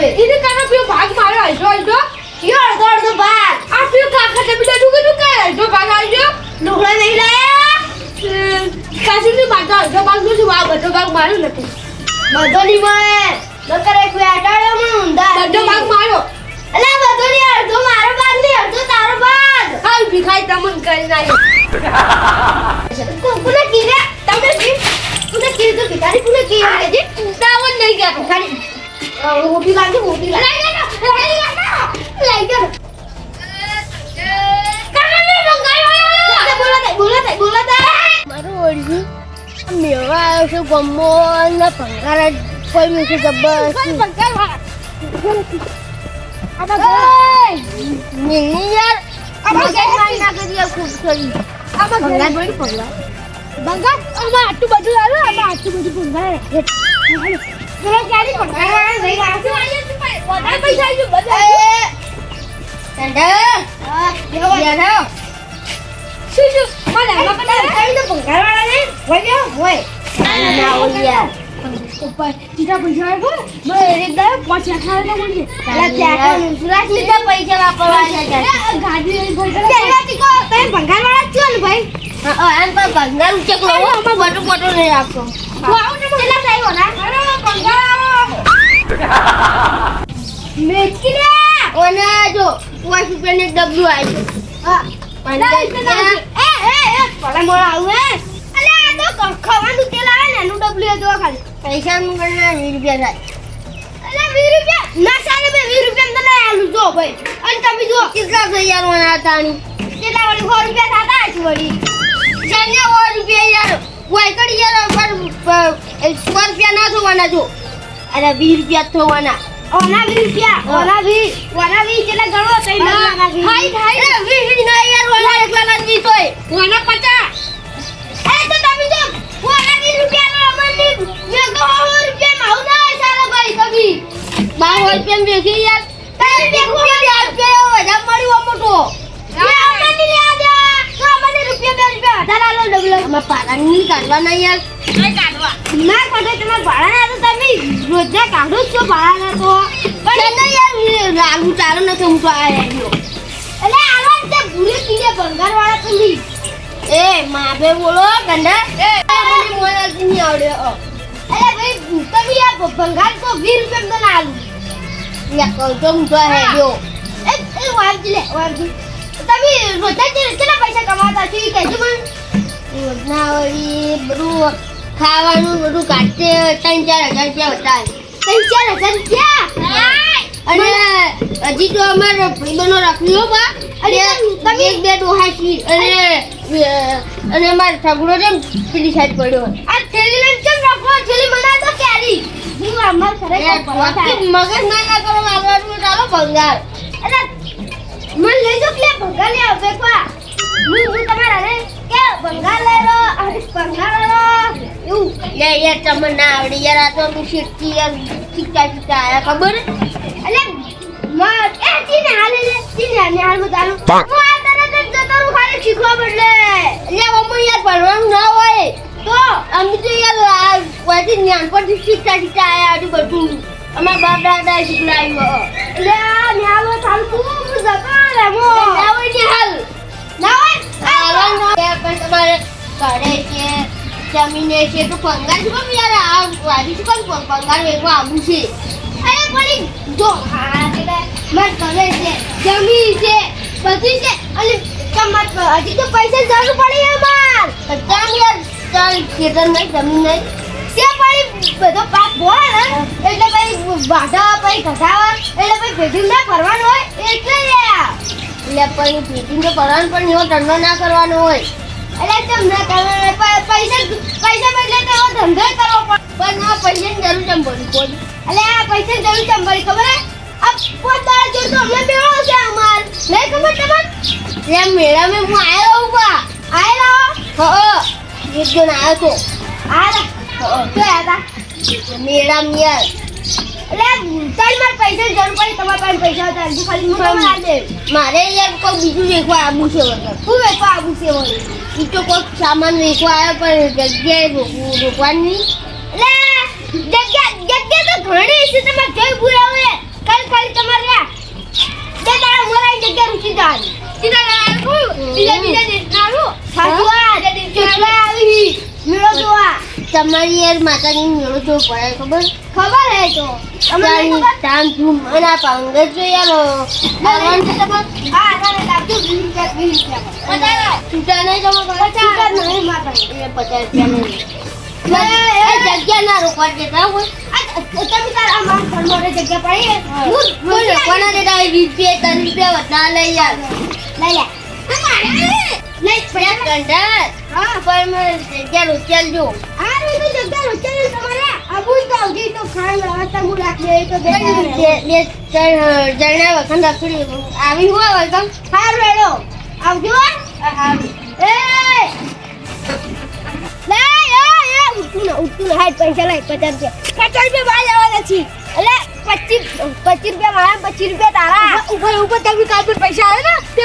તમે એને કાનો પીઓ ભાગ માર્યો હશો હશો કયો અડધો અડધો ભાગ. આ પીઓ કાકા તમે તો ડુગી ડુગ કરે હશો ભાગ લાયા? કાશું ની માતા અડધો ભાગનું શું આ બધો નથી. બધો નહીં મળે. બકર એક બે અટાડ્યો મને ઊંધા બધો ભાગ માર્યો અલા મારો ભાગ નહીં અડધો તારો ભાગ. હાલ ભીખાઈ તમન કરી નાખી. કોને કીધા? તમે કીધું? કીધું? ભિખારી કોને કીધું? તાવન નહીં ગયા ભિખારી. મોટી લાગી મોટી લાગી લઈ ગયો લઈ ઓળખી મેળવા આવ્યો છે ગમો ને ભંગાર કોઈ મીઠી જબ્બર મિની યાર ભંગાર આમાં આટલું બધું આવે આમાં આટલું બધું ભંગાર પેલો ક્યારે વાળા લઈ બધા બધા તમે તો સીધા પૈસા ત્યાં સુરાજ લીધા પૈસા વાપરવા છે જ ભાઈ? એમ પર ભંગાર ઉચક લો આમાં બધું બટુ નહીં આપતો ને કેટલા થાય હોના અને જો પાંચ રૂપિયાની ડબ્બુ આવી હા. એ એ એ મોળા આવું હે અલે આ તો ખવાનું તેલ આવે ને એનું ડબલું જો ખાલી. પૈસા નું ગણના વીસ રૂપિયા થાય. અલે વીસ રૂપિયા? ના સાલે બે વીસ રૂપિયા તો ના આલું. જો ભાઈ. અને તમે જો કેટલા થઈ યાર મને તાણી કેટલા વળી? 100 રૂપિયા થતા હશે વળી. ચાલે સો રૂપિયા યાર વાયકડી યાર પર સો રૂપિયા ના થવાના જો. અરે વીસ રૂપિયા થવાના. ઓના વીસ રૂપિયા? ઓના 20 ઓના 20 એટલે ગણો ના હાઈ હાઈ વીસ. વીસ ના યાર ઓલા એકલા ના વીસ હોય. વાના પચાસ? એ તો તમે જો ઓના 20 રૂપિયા નો અમરની મેં 100 રૂપિયા માં આવું ના સાલા ભાઈ તમે બાર રૂપિયા વેચી યાર તમે દેખો રૂપિયા વધારે મળ્યું મોટો એ અમરની લે આ દે તો અમરની રૂપિયા બે અમાર વધારે આલો ડબલ. અમે પારાની કાઢવાના યાર ના કાઢો તમારા ભાડાના તો તમે. રોજના કાઢો છો ભાડાના તો. પણ યાર લાલુ ચાલો ન હું તો આયા એટલે આવા તે ભૂલી કીને ભંગાર વાળા તમે. એ માપે બોલો ગંડા એ. મને મોડા નહીં આવડે અ. એટલે ભાઈ તમે આ ભંગાર તો 20 રૂપિયા તો આલુ આલું યા કહું તો હું તો જો એ એ વાંચી લે વાંચી તમે રોજના કેટલા પૈસા કમાતા? ખાવાનું બધું કાઢતે ત્રણ ચાર હજાર રૂપિયા હતા ત્રણ ચાર હજાર રૂપિયા? અને હજી તો અમારે ભાઈબંધો રાખ્યો બા. અને તમે- એક બે ડોહા અને અને અમારે સગડો છે પેલી સાઈડ પડ્યો. આ થેલી લઈને કેમ રાખો? થેલી મને તો કેરી મગજ ના ના કરો મારવાનું ચાલો ભંગાર. અરે મને લઈ જો કે ભંગાર લે આવે હું હું તમારા કે ભંગાર લઈ લો અરે લો એવું? લે યાર તમને ના આવડે યાર આ તો હું શીખતી યાર શીખતા શીખતા આયા ખબર? અલે માં એ તીને હાલે લે તીને ને હાલ બતાલું હું આ તરત જ જતો ખાલી શીખવા બદલે. લે મમ્મી યાર ભણવાનું ના હોય તો અમે તો યાર વાથી નાનપણથી શીખતા શીખતા આયા હતું બધું અમારા બાપ દાદા શીખડાવ્યો. એટલે આ નિહાલો હાલો ચાલ તું હું જતો રે મો પણ તમારે ઘરે છે જમીને છે તો પંગાર શું પણ યાર આ કામ પંગાર વેચવા આવું છે જો હા માર ઘરે છે જમીન છે બધી છે અને તમાર હજી તો પૈસા જરૂર પડી હે માર ચાલ યાર ચાલ ખેતર નહીં જમીન નહીં તે પડી બધો પાક હોય એટલે પછી વાઢા પછી ઘટાવા એટલે પછી ભેગી ના કરવાનું હોય, એટલે લ્યા. એટલે પણ ખેતી તો કરવાનું પણ એવો ધંધો ના કરવાનો હોય. એટલે તમને કરવાનું પૈસા પૈસા બદલે તો એવો ધંધો કરવો પડે. પણ આ પૈસાની જરૂર પડી? કોઈ એટલે આ પૈસા જરૂર પડી ખબર આ પોત દાડા જોર તો હમણાં બેહો છે અમાર. નહીં ખબર તમને? એટલે મેળામાં હું આવ્યો ઊભા આયેલા હો એક જણ આવ્યો તો. આ તો મેળામાં યાર એટલે તારી મારે યાર કોઈ બીજું વેચવા આવું છે શું વેચવા આવું છે એ તો કોઈ સામાન વેચવા આવ્યો પણ જગ્યાએ રોકવું રોકવાની જગ્યા જગ્યા તો ઘણી છે તમે જોઈ પુરાવે કાલ ખાલી તમારે બે દાડા જગ્યા રૂચી જાય સીધા લાડુ બીજા બીજા દેશનારું સાચું આ કેટલા આવી. મેળો તમારી યાર માતાજી મેળો જો પડે ખબર? ખબર હે તો. તમને તાન ખબર? ટાઈમ પાંગ જો યાર આવવાનું છે તમારે હા ના લાગજો વીસ રૂપિયા વીસ રૂપિયા પચાસ. છૂટા નહીં કરો પચાસ. નહીં માતા એ પચાસ રૂપિયા નહીં. જગ્યા ના રોકવા દેતા હોય. તમે તાર માર ઘરમાં જગ્યા પડી હે. લોકોના દેતા વીસ રૂપિયા ત્રણ રૂપિયા વધારે લઈ યાર લઈ લે. નહીં કંટાળ હા. પણ મને જગ્યા રોકેલ જો. આ રીતે જગ્યા રોચાઈ તમારે. આબુ તો આવજી તો ખાઈ હું રાખી એ તો બે બે ત્રણ જણા વખત રખડી આવી હોય વેલકમ હાર વેડો આવજો. એ! લે એ એ ઉઠું ને ઉઠું ને હાય પૈસા લાય પચાસ રૂપિયા પચાસ રૂપિયા બહાર લેવાના છે એટલે પચીસ પચીસ રૂપિયા મારા પચીસ રૂપિયા તારા ઉપર ઉપર તમે કાલ પૈસા આવે ને તે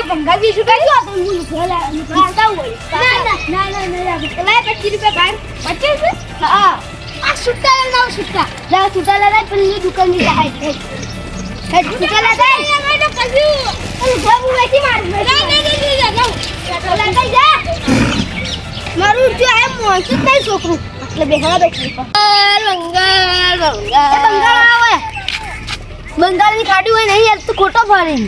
રૂપિયા જો તો હું લુખેલા હોય ના ના ના ના ના પચીસ રૂપિયા બહાર પચીસ હા આ લાવ લાવ પેલી લાવ ઘર વેચી માર જા મારું જો આ મોસ જ નહીં છોકરું એટલે apa? બંગાળ. એ બંગાળ બંગાળની કાઢી હોય નહીં યાર તું ખોટો ફરી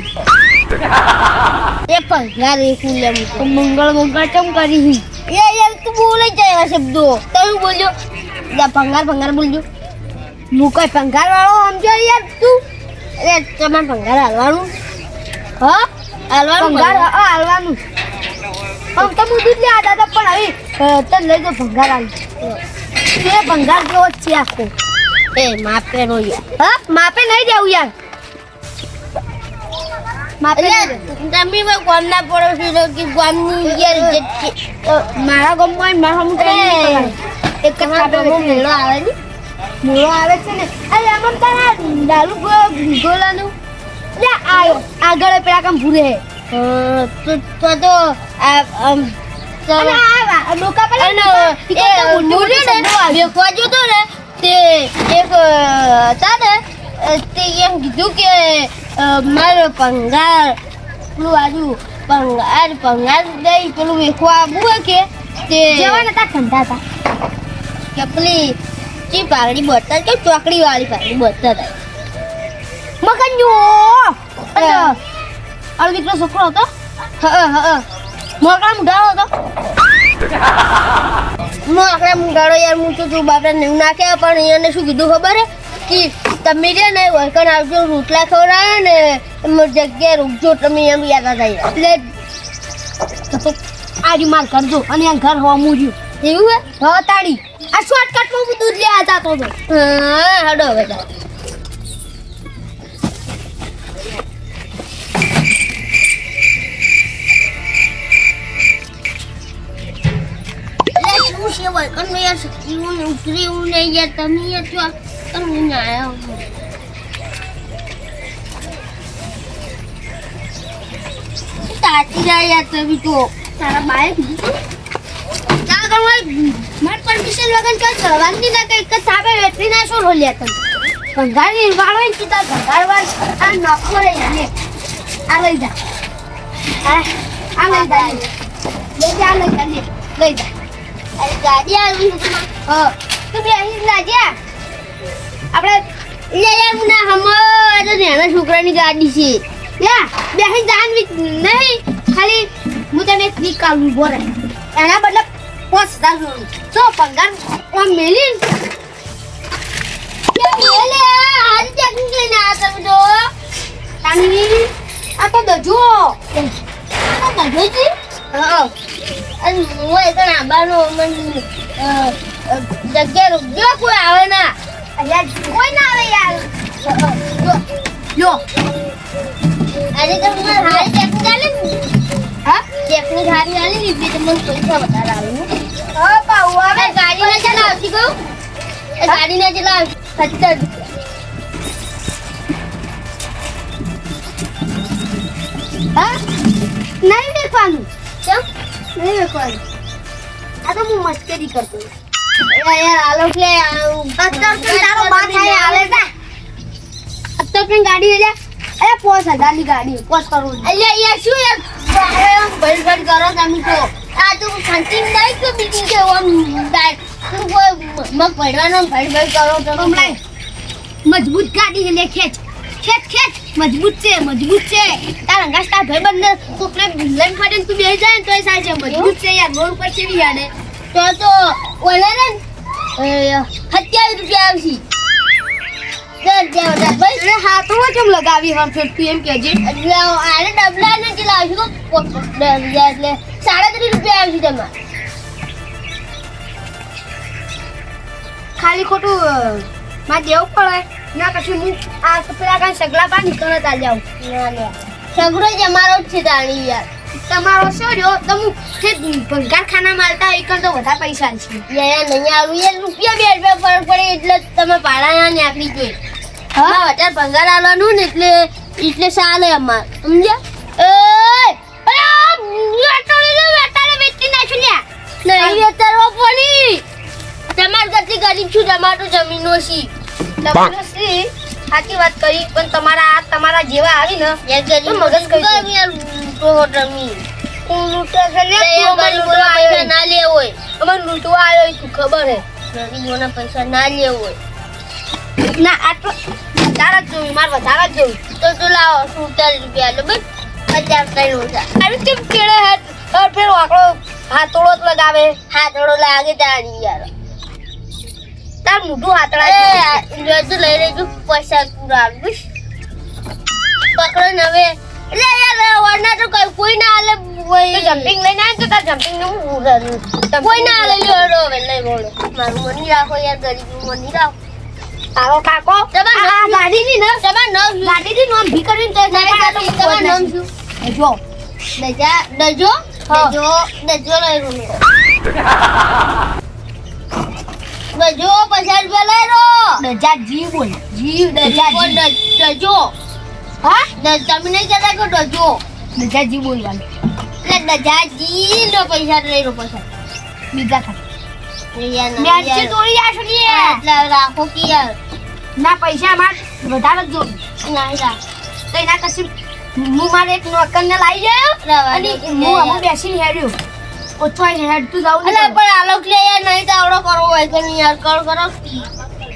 એ પંગાર એ ફૂલે મંગળ મંગળ ચમ કરી? એ યાર તું બોલે જાય એવા શબ્દો. તમે બોલ્યો. યા ભંગાર ભંગાર બોલજો. હું કઈ ભંગાર વાળો સમજો યાર તું? અરે તમારે ભંગાર હાલવાનું? હા? હાલવાનું ભંગાર હાલવાનું. આમ તો હું દૂધ લેવા દાદા પણ હવે તને લઈ જો ભંગાર હાલ. તે ભંગાર જેવો છે આખો. એ માપે રો યાર. હા માપે નહીં દેવું યાર. માપે. તમે મેં ગામના પડોશી છો કે ગામની યાર ઇજ્જત છે? મારા ગામમાં મારા હમ એક જ ગામમાં મેળો આવે ને? મૂળો આવે છે ને? અરે આમ તારા ડાલુ ગોલાનું લે આયો આગળ પેલા કામ ભૂરે હે. તો તો તો આ તો ને તે એક અ, હતા ને તે એમ કીધું કે મારો પંગાર પેલું આજુ પંગાર પંગાર દઈ પેલું વેખવા કે તે જેવા નતા ઠંડા હતા કે પેલી ચી પાઘડી કે ચોકડી વાળી પાઘડી બતા હતા મગનજો અને અળગીતનો છોકરો હતો? હા હા. મોકળા મુઢાળો હતો હું આખરે મુંગાડો યાર હું તો તું બાપરા નેવું નાખે પણ એને શું કીધું ખબર કે તમે જે ને વળકણ આવજો રોટલા ખવડાવે ને જગ્યાએ રૂકજો તમે એમ યાદ થાય એટલે આડી માર કરજો અને આ ઘર હોવા મૂજ્યું એવું હે હા તાળી આ શોર્ટકટમાં હું દૂધ લેવા જતો હતો હા હડો બધા છે વળકણ યાર સકીવું ને ઉતર્યું ને યાર તમે યાર જો તમે ને આયા હો. તાતી જાય યાર તમે તો તારા બાએ કીધું તું ના કરવા માર પરમિશન વગર કઈ કરવાની ના કઈ કઈ સાબે વેટરી ના શું રોલ્યા તને ભંગારી વાળો ને સીધા ભંગાર વાળ આ નોખો રે લે આ લઈ જા આ આ લઈ જા. લઈ જા લઈ. લઈ જા ગાડી આવી હા. તું બે અહીં લાજ્યા આપણે લે મુના હમો તો છોકરાની ગાડી છે. યા બે અહીં જાન ખાલી હું તને એક વીક કાઢું એના બદલે પોસ હજાર જોડું મેલી? લે હારી ટેકનિક લઈને આવ્યા તમે તો તાની આ હું એ તો આબાનો મને જગ્યા રૂપિયો કોઈ આવે ના કોઈ ના આવે યાર. જો આજે તો મને હારી ટેકનિક આલી ને. હા? ટેકનિક હારી આલી ને એટલે મને પૈસા વધારે આવે હા. પાઉ આવે. ગાડી ના ચલાવતી કહું? ગાડી ના ચલા સત્તર હા? નહીં દેખવાનું આ તો હું મસ્કરી કરતો. મજબૂત ગાડી ખેંચ. ખેંચ ખેંચ. મજબૂત છે મજબૂત છે. તારા અંગાસ તાર ભાઈ બંને કોકને લઈને ફાટે ને તું બેસી જાય ને તોય સાચે. મજબૂત છે યાર રોડ પર ચડી યાડે તો તો ઓલે ને સત્યાવીસ રૂપિયા આવશે. હાથમાં કેમ લગાવી હા ફેર એમ એટલે આને ડબલા ને તો દસ હજાર એટલે સાડત્રીસ રૂપિયા આવશે તમારે ખાલી ખોટું માં દેવું પડે ના પછી હું આ તો પેલા કાંઈ સગલા પા નીકળે તા જાઉં. ના લે સગડો જ અમારો જ છે તાણી યાર. તમારો શું રહ્યો? તમે જે ભંગાર ખાના માલતા એક તો વધારે પૈસા છે. યાર નહીં આવું યાર. રૂપિયા બે રૂપિયા ફરક પડે એટલે તમે ભાડાના આપી જોઈએ હા? વધારે ભંગાર આવવાનું ને એટલે એટલે ચાલે અમાર. સમજ્યા. નહીં વેચારવા પડી. તમાર ગતિ ગરીબ છું તમારું જમીન જમીનો છે તમારો શ્રી સાચી વાત કરી પણ તમારા આ તમારા જેવા આવી ને મગજ કરી તું છે તું. ના લેવો હોય. અમારે લૂંટવા આવ્યો તું ખબર હે? ગરીબોના પૈસા ના લેવો હોય. ના આટલો વધારે જ જોયું મારે વધારે જ જોયું. તો તો લાવો સુડતાલીસ રૂપિયા લો બસ. પચાસ ત્રણ ઓછા આવી કેમ કેળે હાથ હર ફેર વાકડો હાથોડો જ લગાવે. હા થોડો લાગે તારી યાર. તાર મોઢું હાથડા એ જેવું. આ તો લઈ લેજો. પૈસા પૂરા આપીશ પકડો ને હવે. એટલે યાર વરના તો કઈ કોઈ ના હાલે કોઈ જમ્પિંગ લઈને આવે તો તાર જમ્પિંગનું? કોઈ ના હાલે લ્યો હવે લઈ બોલો મારું મની રાખો યાર ગરીબ મની રાખો. તારો કાકો. તમાર ગાડીની ને તમાર નામ શું? ગાડીની નોમ ભી કરીને તો તારે તમાર નામ શું જો. દજા દજો દજો દજો લઈ રો દજો પચાસ રૂપિયા લઈ રો દજા જીવ બોલ જીવ દજા દજો જીવ દજો હા તમે નહીં કહેતા કે દજો દજા જીવ બોલવાનું. એટલે દજાજી નો પૈસા લઈ રો પૈસા બીજા ના ને એટલે રાખો કે યાર. ના પૈસા માર. વધારે જ નહીં રાખ તો એના કશું હું મારે એક નોકરને લાવી જાયો અને. હું આમાં બેસીને હેડ્યો. ઓછો હેડતું જાઉં જાવ અલે પણ આલોક લે યાર નહીં તો આવડો કરવો હોય કે નહીં યાર કર કરો.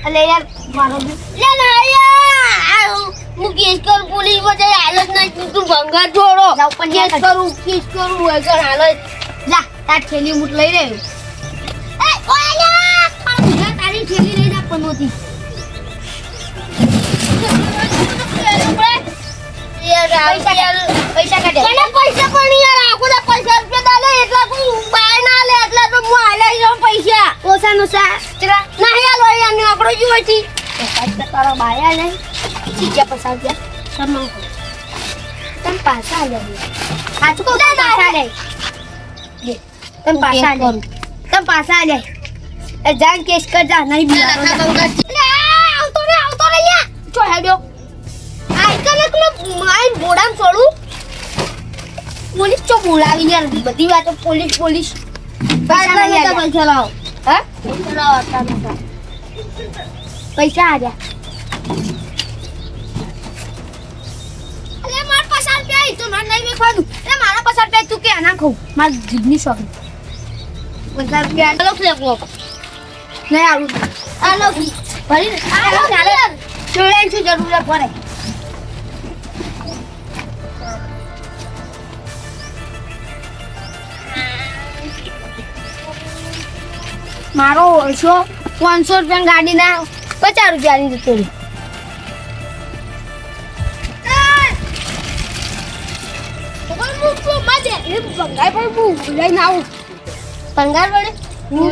એટલે યાર મારો લે ના યાર હું કેસ કરું પોલીસમાં જઈ હાલત નહીં તું તું ભંગાર છોડો. જાઉં પણ કેસ કરું કેસ કરું હોય તો હાલત જા. તાર થેલી મૂટ લઈ રહ્યો એ ઓયા તારી થેલી લઈ જા પણ યાર પૈસા કાઢે પૈસા પણ યાર આખો દા પૈસા રૂપિયા દાલે એટલા કોઈ બાય ના લે એટલા તો હું હાલે જાઉં પૈસા. ઓછા નો સા ચલા નહીં હાલો યાર ને આપણો જીવ હતી પૈસા તારા બાયા ચીજા પૈસા તમ લે લે લે તમ પાછા લે તમ લે જાન કેસ કરજા નહીં બિલાડો. આવતો રે આવતો રે યા ચો હેડ્યો. કને કને બોડામ છોડું પોલીસ ચો બોલાવી યાર બધી વાતો પોલીસ પોલીસ. પૈસા નહીં. પૈસા લાવો. હા? પૈસા લાવો આટલા પૈસા આલ્યા અલે માર પસાર પે તો માર નહીં મેખવાનું એટલે મારા પસાર પે તું કે ના ખાઉં માર જીભની શોખ પસાર આલો ફ્લેપો નહીં આવું. આલો ભરી આલો ચાલે જોડાઈ શું જરૂર પડે? મારો ઓછો પાંચસો રૂપિયા ગાડીના પચાસ રૂપિયાની જતો રહી પંગાર પડે? હું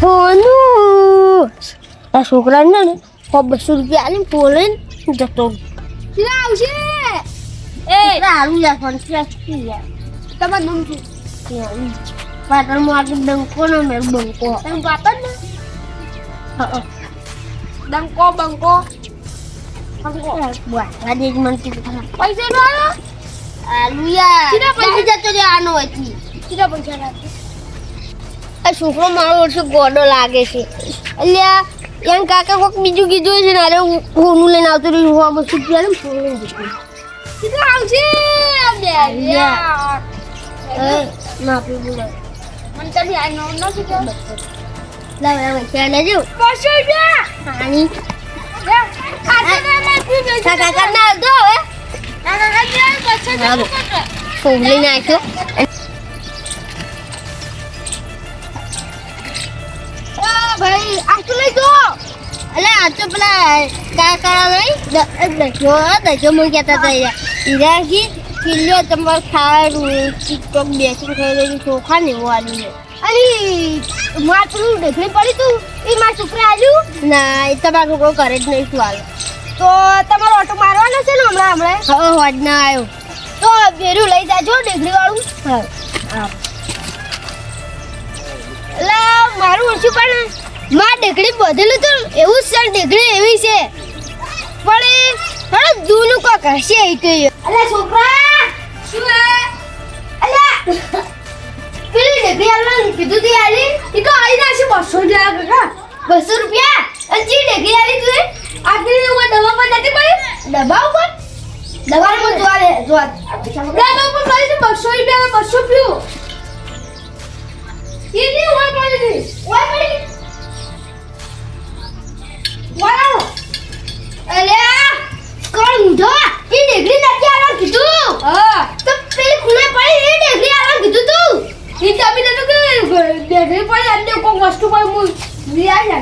સોનું આ છોકરા ને સો બસો રૂપિયા આલી બોલે જતો કેટલા આવશે એ સારું યાર ફંસ યાર તમારું નામ શું પાટણમાં આગળ ડંકો ને મેં બંકો તમે વાપર ને ડંકો બંકો આજે જ મનથી પૈસા નો આવ્યો આલુ યાર કેટલા પૈસા? પૈસા જતો રે આનો હતી કેટલા પૈસા લાગે આ છોકરો મારો ઓછો ગોડો લાગે છે. એટલે એમ કાકા કોઈક બીજું કીધું છે ને અરે હોનું લઈને આવતો રહ્યું હું આ બસો ગયા ને ફોન દીધું કેટલા આવશે બે ના આપી મને તમે આ નો નો શું લાવ લાવ ત્યાં લેજો. બસો પાણી. લે, આ તો ના મારતું જોઈશે. કાકા કાકા ના આવતો હવે. કાકા જે બસો. ના, જતું કરશે. ફોન લઈને આવ્યો આ ભાઈ આ શું લઈ દો અલે આ તો પેલા કાકા લઈ દજો દજો મને કહેતા હતા હીરા કિલ્લો તમારે ખાવાનું ટીકટોક બેસીને ખાઈ રહ્યું ચોખા ને એવું આલ્યું અરે માર પેલું પડી તું? એ માર છોકરા આજુ ના એ તમારો છોકરો કરે જ નહીં શું હાલ તો તમારો ઓટો મારવાનો છે ને હમણાં હમણાં? હા હોજ ના આવ્યો તો ભેરું લઈ જાજો ઢેકડી વાળું. હા. હા એટલે મારું ઓછું પણ માં ઢેકડી બધેલું હતું એવું જ છે ઢેકડી એવી છે. પણ એ થોડું જૂનું કોક હશે એ તો અલે છોકરા શું હે? અલે પેલી ઢેકડી આલવાનું કીધું તી આલી. એ તો આલી છે બસો રૂપિયા કાકા બસો રૂપિયા? અને ચી ઢેકડી આલી તું આટલી ઉપર દવા પર નથી પડી? દવા ઉપર? દવા પર જોવા દે જોવા દવા ઉપર પડી તો બસો રૂપિયા બસો પીવું. દીદી ઓય પડી ગઈ ઓય પડી વાળો અલે કોણ ઊંધો? એ નેગરી નથી આવા કીધું. હા. તો પેલી ખૂણે પડી એ નેગરી આવા કીધું તું. વસ્તુ હું લઈ આવી